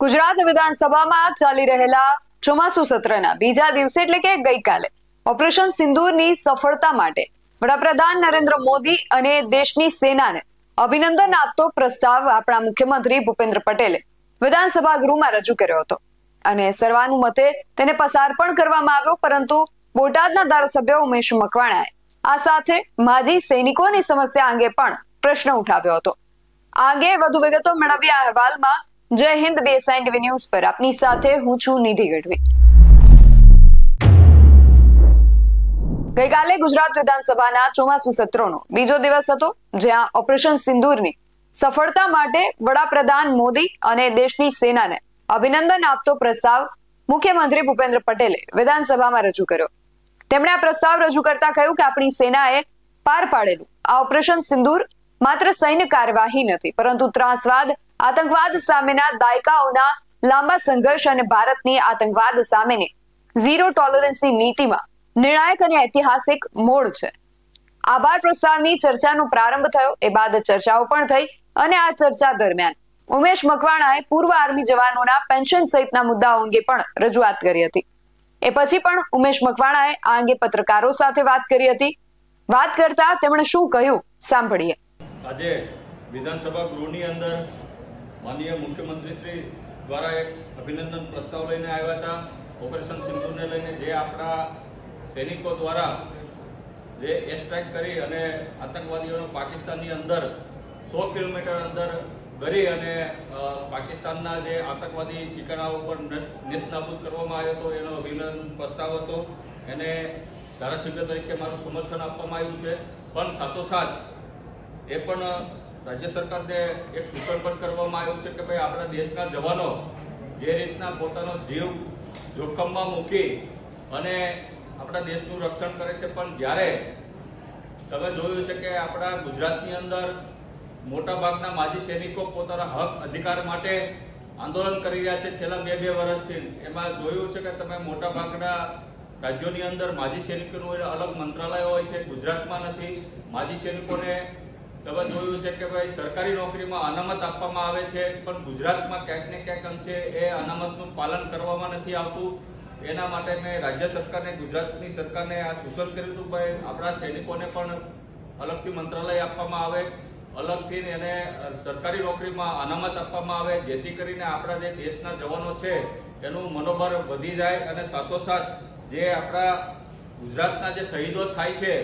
ગુજરાત વિધાનસભામાં ચાલી રહેલા ચોમાસુ સત્રના બીજા દિવસે એટલે કે ગઈકાલે ઓપરેશન સિંદૂરની સફળતા માટે વડાપ્રધાન નરેન્દ્ર મોદી અને દેશની સેનાને અભિનંદન આપતો પ્રસ્તાવ આપણા મુખ્યમંત્રી ભૂપેન્દ્ર પટેલે વિધાનસભા ગૃહમાં રજૂ કર્યો હતો. અને સર્વાનુમતે તેને પસાર પણ કરવામાં આવ્યો, પરંતુ બોટાદના ધારાસભ્ય ઉમેશ મકવાણાએ આ સાથે માજી સૈનિકોની સમસ્યા અંગે પણ પ્રશ્ન ઉઠાવ્યો હતો. આ અંગે વધુ વિગતો મેળવ્યા અહેવાલમાં જય હિન્દ બીએસઆઈ ટીવી ન્યૂઝ પર. આપની સાથે હું છું નિધિ ગઢવી. ગઈકાલે ગુજરાત વિધાનસભાના ચોમાસુ સત્રનો બીજો દિવસ હતો, જ્યાં ઓપરેશન સિંદૂરની સફળતા માટે વડાપ્રધાન મોદી અને દેશની સેનાને અભિનંદન આપતો પ્રસ્તાવ મુખ્યમંત્રી ભૂપેન્દ્ર પટેલે વિધાનસભામાં રજૂ કર્યો. તેમણે આ પ્રસ્તાવ રજૂ કરતા કહ્યું કે આપણી સેનાએ પાર પાડેલું આ ઓપરેશન સિંદૂર માત્ર સૈન્ય કાર્યવાહી નથી, પરંતુ ત્રાસવાદ આતંકવાદ સામેના દાયકાઓના લાંબા સંઘર્ષ અને ભારતની આતંકવાદ સામેની ઝીરો ટોલરન્સની નીતિમાં નિર્ણાયક અને ઐતિહાસિક મોડ છે. આભાર પ્રસ્તાવની ચર્ચાનો પ્રારંભ થયો, એ બાદ ચર્ચાઓ પણ થઈ અને આ ચર્ચા દરમિયાન ઉમેશ મકવાણાએ પૂર્વ આર્મી જવાનોના પેન્શન સહિતના મુદ્દાઓ અંગે પણ રજૂઆત કરી હતી. એ પછી પણ ઉમેશ મકવાણાએ આ અંગે પત્રકારો સાથે વાત કરી હતી. વાત કરતા તેમણે શું કહ્યું, સાંભળીએ. આજે વિધાનસભા ગૃહની અંદર માનનીય મુખ્યમંત્રી શ્રી દ્વારા એક અભિનંદન પ્રસ્તાવ લઈને આવ્યા હતા ઓપરેશન સિંધુને લઈને જે આપણા સૈનિકો દ્વારા જે એર કરી અને આતંકવાદીઓનો પાકિસ્તાનની અંદર સો કિલોમીટર અંદર ગરી અને પાકિસ્તાનના જે આતંકવાદી ઠિકાણા ઉપર નેસ્તનાબૂદ કરવામાં આવ્યો હતો એનો અભિનંદન પ્રસ્તાવ હતો. એને ધારાસભ્ય તરીકે મારું સમર્થન આપવામાં આવ્યું છે. પણ સાથોસાથ એ પણ રાજ્ય સરકારને એક સૂચન પણ કરવામાં આવ્યું છે કે ભાઈ આપણા દેશના જવાનો જે રીતના પોતાનો જીવ જોખમમાં મૂકી અને આપણા દેશનું રક્ષણ કરે છે, પણ જ્યારે તમે જોયું છે કે આપણા ગુજરાતની અંદર મોટાભાગના માજી સૈનિકો પોતાના હક અધિકાર માટે આંદોલન કરી રહ્યા છે. છેલ્લા બે બે વર્ષથી એમાં જોયું છે કે તમે મોટા ભાગના રાજ્યોની અંદર માજી સૈનિકોનું અલગ મંત્રાલય હોય છે. ગુજરાતમાં નથી. માજી સૈનિકોને તમે જોયું છે કે ભાઈ સરકારી નોકરીમાં અનામત આપવામાં આવે છે, પણ ગુજરાતમાં ક્યાંક ને ક્યાંક અંશે એ અનામતનું પાલન કરવામાં નથી આવતું. એના માટે મેં રાજ્ય સરકારને, ગુજરાતની સરકારને આ સૂચન કર્યું હતું, ભાઈ આપણા સૈનિકોને પણ અલગથી મંત્રાલય આપવામાં આવે, અલગથી એને સરકારી નોકરીમાં અનામત આપવામાં આવે, જેથી કરીને આપણા જે દેશના જવાનો છે એનું મનોબળ વધી જાય અને સાથોસાથ જે આપણા ગુજરાતના જે શહીદો થાય છે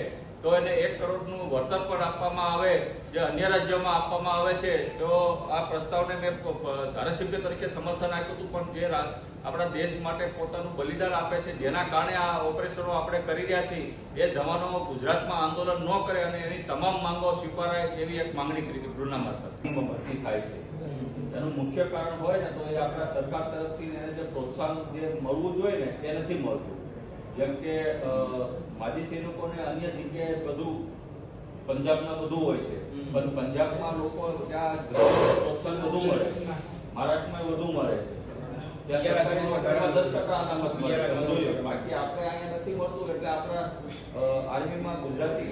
તો એને એક કરોડનું વળતર પણ આપવામાં આવે, જે અન્ય રાજ્યોમાં આપવામાં આવે છે, તો આ પ્રસ્તાવને મેં ધારાસભ્ય તરીકે સમર્થન આપ્યું હતું, પણ જે આપણા દેશ માટે પોતાનું બલિદાન આપે છે, જેના કારણે આ ઓપરેશનો આપણે કરી રહ્યા છીએ, એ જવાનો ગુજરાતમાં આંદોલન ન કરે અને એની તમામ માંગો સ્વીકારાય એવી એક માંગણી કરી હતી ગૃહના મારફત. ભરતી થાય છે. એનું મુખ્ય કારણ હોય ને તો એ આપણા સરકાર તરફથી એને જે પ્રોત્સાહન જે મળવું જોઈએ ને, એ નથી મળતું. જેમ કે માજી સૈનિકોને અન્ય જગ્યાએ બધું પંજાબમાં બધું હોય છે. પણ પંજાબમાં લોકો ત્યાં પ્રોત્સાહન વધુ મળે મહારાષ્ટ્રમાં વધુ મળે છે. ત્યાં સરકારી દસ ટકા અનામત મળે બાકી આપણે અહીંયા નથી મળતું એટલે આપણા આર્મીમાં ગુજરાતી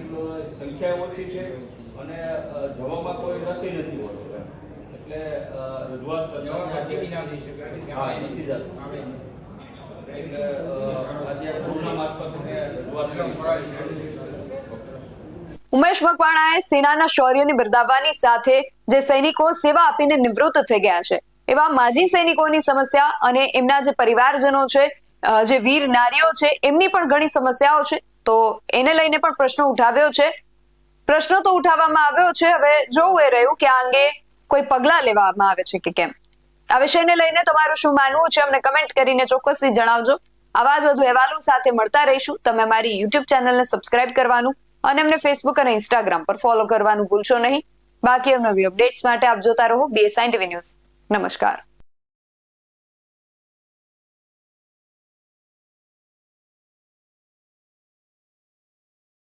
સંખ્યા ઓછી છે અને જવામાં કોઈ રસી નથી હોતો એટલે રજૂઆત નથી જતું. કરી છે. ઉમેશ મકવાણાએ સેનાના શૌર્યને બિરદાવવાની સાથે જે સૈનિકો સેવા આપીને નિવૃત્ત થઈ ગયા છે, એવા માજી સૈનિકોની સમસ્યા અને એમના જે પરિવારજનો છે જે વીર નારીઓ છે, એમની પણ ઘણી સમસ્યાઓ છે. તો એને લઈને પણ પ્રશ્ન ઉઠાવ્યો છે. પ્રશ્નો તો ઉઠાવવામાં આવ્યો છે. હવે જોવું એ રહ્યું કે આ અંગે કોઈ પગલાં લેવામાં આવે છે કે કેમ? આ વિષયને લઈને તમારું શું માનવું છે અમને કમેન્ટ કરીને ચોક્કસથી જણાવજો. આવા જ વધુ અહેવાલો સાથે મળતા રહીશું. તમે મારી યુટ્યુબ ચેનલને સબસ્ક્રાઇબ કરવાનું અને અમને ફેસબુક અને ઇન્સ્ટાગ્રામ પર ફોલો કરવાનું ભૂલશો નહીં. બાકી નવી અપડેટ્સ માટે આપ જોતા રહો બીએસઆઈ ટીવી ન્યૂઝ. નમસ્કાર.